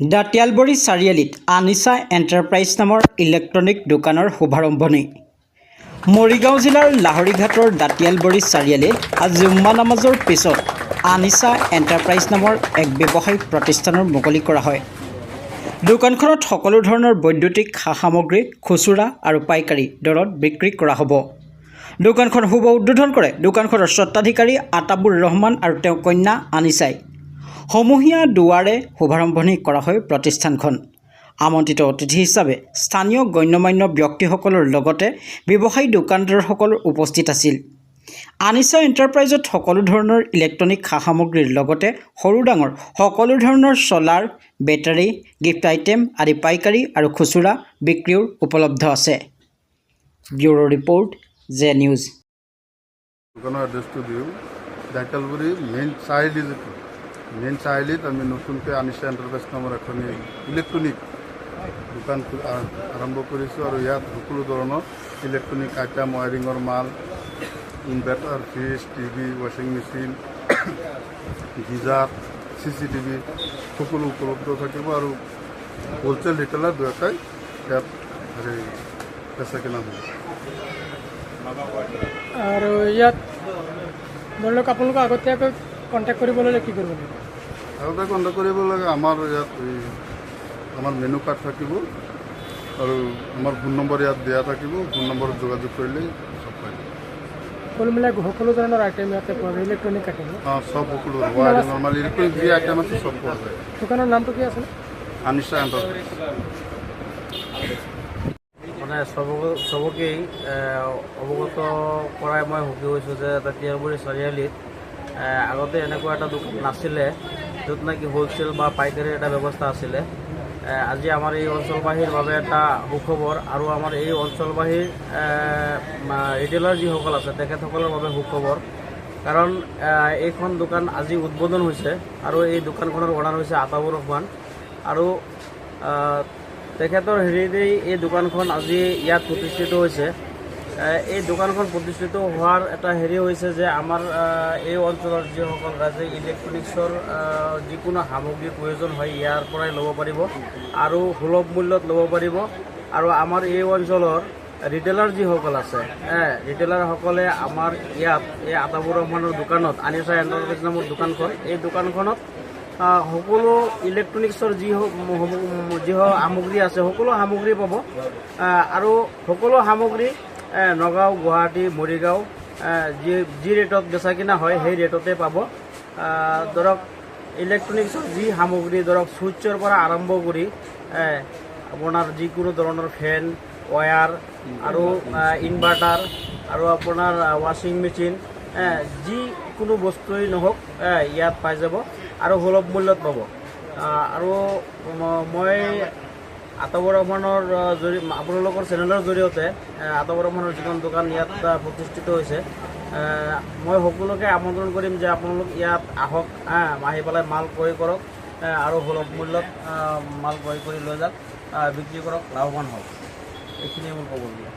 দাঁতিয়ালবৰী চাৰিআলিত আনিছা এণ্টাৰপ্ৰাইজ নামৰ ইলেক্ট্ৰনিক দোকানৰ শুভাৰম্ভণি। মৰিগাঁও জিলাৰ লাহৰীঘাটৰ দাঁতিয়ালবৰী চাৰিআলিত আজি জুম্মা নামাজৰ পিছত আনিছা এণ্টাৰপ্ৰাইজ নামৰ এক ব্যৱসায়িক প্ৰতিষ্ঠানৰ মুকলি কৰা হয়। দোকানখনত সকলো ধৰণৰ বৈদ্যুতিক সা সামগ্ৰী খুচুৰা আৰু পাইকাৰী দৰত বিক্ৰী কৰা হ'ব। দোকানখন শুভ উদ্বোধন কৰে। দোকানখনৰ স্বত্বাধিকাৰী আতাবুৰ ৰহমান আৰু তেওঁৰ কন্যা আনিছাই। সমূহীয়া দুৱাৰে শুভাৰম্ভণি কৰা হয় প্ৰতিষ্ঠানখন। আমন্ত্ৰিত অতিথি হিচাপে স্থানীয় গণ্যমান্য ব্যক্তিসকলৰ লগতে ব্যৱসায়ী দোকানদাৰসকল উপস্থিত আছিল। আনিছা এণ্টাৰপ্ৰাইজত সকলো ধৰণৰ ইলেক্ট্ৰনিক সা সামগ্ৰীৰ লগতে সৰু ডাঙৰ সকলো ধৰণৰ ছলাৰ বেটাৰী, গিফ্ট আইটেম আদি পাইকাৰী আৰু খুচুৰা বিক্ৰীও উপলব্ধ আছে। Bureau' report, J news. দোকানৰ এড্ৰেছটো দিওঁ। ডাইকালগুৰি মেইন চাৰিআলি যিটো মেইন চাৰিআলিত আমি নতুনকৈ আনিছা এণ্টাৰপ্ৰাইজ নামৰ এখন ইলেক্ট্ৰনিক দোকান আৰম্ভ কৰিছোঁ আৰু ইয়াত সকলো ধৰণৰ ইলেক্ট্ৰনিক আইটেম ৱায়াৰিঙৰ মাল inverter fridge TV ৱাশ্বিং machine geyser C C TV সকলো উপলব্ধ থাকিব আৰু হ'লচেল ৰিটেইলাৰ দুয়োটাই ইয়াত হেৰি বেচা কিনা আৰু ইয়াত ধৰি লওক, আপোনালোকক আগতীয়াকৈ কণ্টেক্ট কি কৰিব আগতে কণ্টেক্ট কৰিব লাগে আমাৰ ইয়াত এই আমাৰ মেনু কাৰ্ড থাকিব আৰু আমাৰ ফোন নম্বৰ ইয়াত দিয়া থাকিব ফোন নম্বৰত যোগাযোগ কৰিলে চব পাই যাব। সকলো মিলাই সকলো ধৰণৰ আইটেম ইয়াতে পোৱা যায় ইলেক্ট্ৰনিক আইটেম অঁ চব সকলো নৰ্মাল ইলেক্ট্ৰনিক যি আইটেম আছে চব পোৱা যায়। দোকানৰ নামটো কি আছিলে? আনিছা এণ্টাৰপ্ৰাইজ মানে চবক চবকেই অৱগত কৰাই মই সুখী হৈছোঁ যে দাঁতিয়ালগুৰি চাৰিআলিত আগতে এনেকুৱা এটা দোকান নাছিলে য'ত নেকি হ'লচেল বা পাইকাৰীৰ এটা ব্যৱস্থা আছিলে। আজি আমাৰ এই অঞ্চলবাসীৰ বাবে এটা সুখবৰ আৰু আমাৰ এই অঞ্চলবাসীৰ ৰিটেইলাৰ যিসকল আছে, তেখেতসকলৰ বাবে সুখবৰ। কাৰণ এইখন দোকান আজি উদ্বোধন হৈছে আৰু এই দোকানখনৰ অনাৰ হৈছে আতাবুৰ ৰহমান। আৰু তেখেতৰ হেৰিতেই এই দোকানখন আজি ইয়াত প্ৰতিষ্ঠিত হৈছে। এই দোকানখন প্ৰতিষ্ঠিত হোৱাৰ এটা হেৰি হৈছে যে আমাৰ এই অঞ্চলৰ যিসকল ৰাইজে ইলেক্ট্ৰনিক্সৰ যিকোনো সামগ্ৰীৰ প্ৰয়োজন হয়, ইয়াৰ পৰাই ল'ব পাৰিব আৰু সুলভ মূল্যত ল'ব পাৰিব। আৰু আমাৰ এই অঞ্চলৰ ৰিটেইলাৰ যিসকল আছে ৰিটেইলাৰসকলে আমাৰ ইয়াত, এই আতাবুৰ ৰহমানৰ দোকানত, আনিছা এণ্টাৰপ্ৰাইজ নামৰ দোকানখন, এই দোকানখনত সকলো ইলেক্ট্ৰনিক্সৰ যি যি সামগ্ৰী আছে, সকলো সামগ্ৰী পাব। আৰু সকলো সামগ্ৰী নগাঁও, গুৱাহাটী, মৰিগাঁও যি যি ৰেটত বেচা কিনা হয়, সেই ৰেটতে পাব। ধৰক ইলেক্ট্ৰনিক্সৰ যি সামগ্ৰী, ধৰক চুইচৰ পৰা আৰম্ভ কৰি আপোনাৰ যিকোনো ধৰণৰ ফেন ৱায়াৰ আৰু ইনভাৰ্টাৰ আৰু আপোনাৰ ৱাশ্বিং মেচিন যিকোনো বস্তুৱেই নহওক ইয়াত পাই যাব আৰু সুলভ মূল্যত পাব। আৰু মই আতাবৰ ৰহমানৰ আহ, জৰি আপোনালোকৰ চেনেলৰ জৰিয়তে আতাবৰ ৰহমানৰ দোকান ইয়াত প্ৰতিষ্ঠিত হৈছে মই সকলোকে আমন্ত্ৰণ কৰিম যে আপোনালোক ইয়াত আহক আহ, পেলাই মাল ক্ৰয় কৰক আৰু সুলভ মূল্যত মাল ক্ৰয় কৰি লৈ যাওক বিক্ৰী কৰক লাভৱান হওক। এইখিনিয়ে মোৰ ক'বলগীয়া